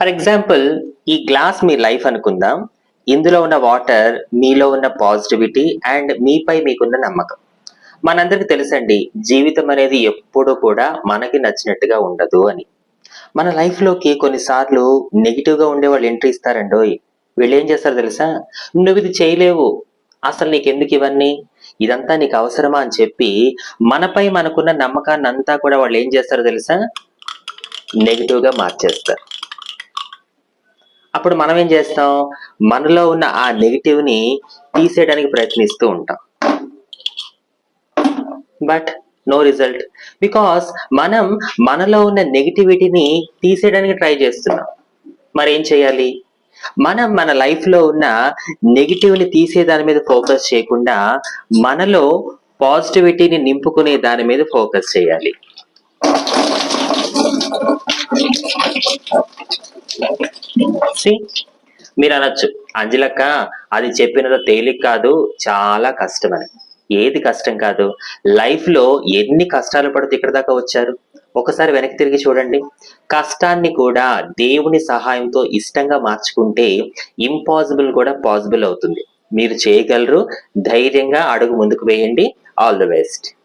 For example ఈ glass మీ life అనుకుందాం. ఇందులో ఉన్న వాటర్ మీలో ఉన్న పాజిటివిటీ అండ్ మీపై మీకున్న నమ్మకం. మనందరికి తెలుసండి జీవితం అనేది ఎప్పుడు కూడా మనకి నచ్చినట్టుగా ఉండదు అని. మన లైఫ్లోకి కొన్నిసార్లు నెగిటివ్గా ఉండే వాళ్ళు ఎంట్రీ ఇస్తారండో వీళ్ళు ఏం చేస్తారు తెలుసా? నువ్వు ఇది చేయలేవు. అసలు నీకెందుకు ఇవన్నీ? ఇదంతా నీకు అవసరమా? అని చెప్పి మనపై మనకున్న నమ్మకాన్ని అంతా కూడా వాళ్ళు ఏం చేస్తారో తెలుసా? నెగిటివ్గా మార్చేస్తారు. అప్పుడు మనం ఏం చేస్తాం? మనలో ఉన్న ఆ నెగిటివ్ని తీసేయడానికి ప్రయత్నిస్తూ ఉంటాం. బట్ నో రిజల్ట్ బికాస్ మనం మనలో ఉన్న నెగిటివిటీని తీసేయడానికి ట్రై చేస్తున్నాం. మరి ఏం చేయాలి? మనం మన లైఫ్లో ఉన్న నెగిటివ్ని తీసే దాని మీద ఫోకస్ చేయకుండా మనలో పాజిటివిటీని నింపుకునే దాని మీద ఫోకస్ చేయాలి. మీరు అనొచ్చు. అంజలక్క అది చెప్పినదో తేలిక కాదు చాలా కష్టమని ఏది కష్టం కాదు లైఫ్లో ఎన్ని కష్టాలు పడుతూ ఇక్కడ దాకా వచ్చారు? ఒకసారి వెనక్కి తిరిగి చూడండి. కష్టాన్ని కూడా దేవుని సహాయంతో ఇష్టంగా మార్చుకుంటే ఇంపాసిబుల్ కూడా పాసిబుల్ అవుతుంది. మీరు చేయగలరు. ధైర్యంగా అడుగు ముందుకు వేయండి. All the best.